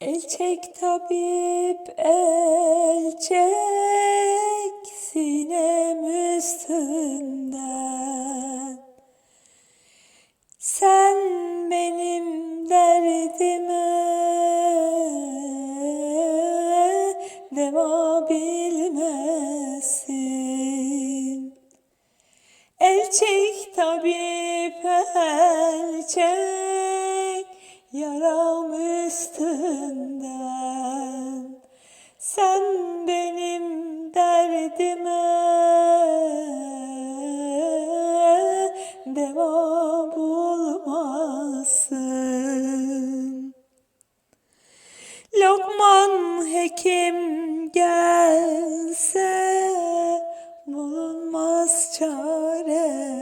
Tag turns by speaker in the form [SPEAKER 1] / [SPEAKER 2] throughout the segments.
[SPEAKER 1] El çek tabip el çek sinem üstünden. Sen benim derdime deva bilmezsin El çek tabip el çek yaram üstünden. Sen benim derdime deva bulmazsın Lokman hekim gelse bulunmaz çare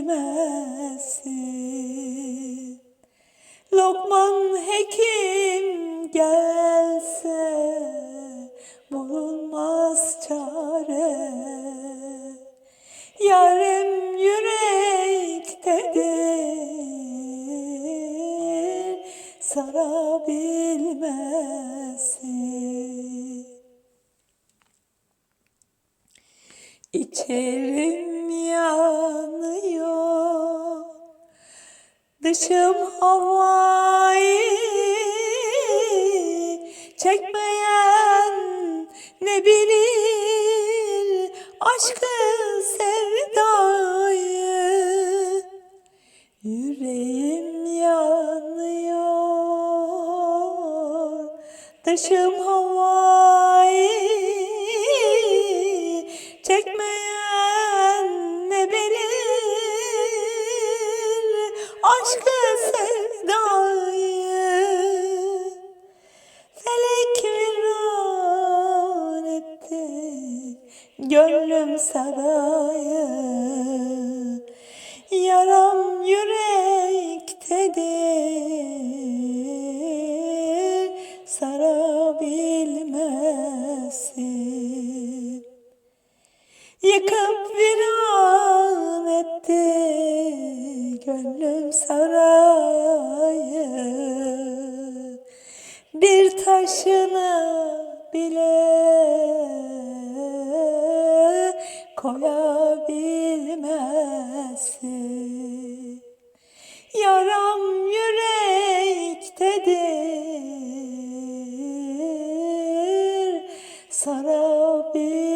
[SPEAKER 1] sarabilmezsin Lokman hekim gelse bulunmaz çare. Yarım yürektedir sarabilmezsin İçerim yanıyor Dışım havayı çekmeyen ne bilir aşkı sevdayı. Yüreğim yanıyor. Dışım havayı çekmeyen gönlüm sarayı Yaram yürektedir. Sarabilmezsin. Yıkıp viran etti gönlüm sarayı. Bir taşını bile koyabilmesi. Yaram yürektedir sarabil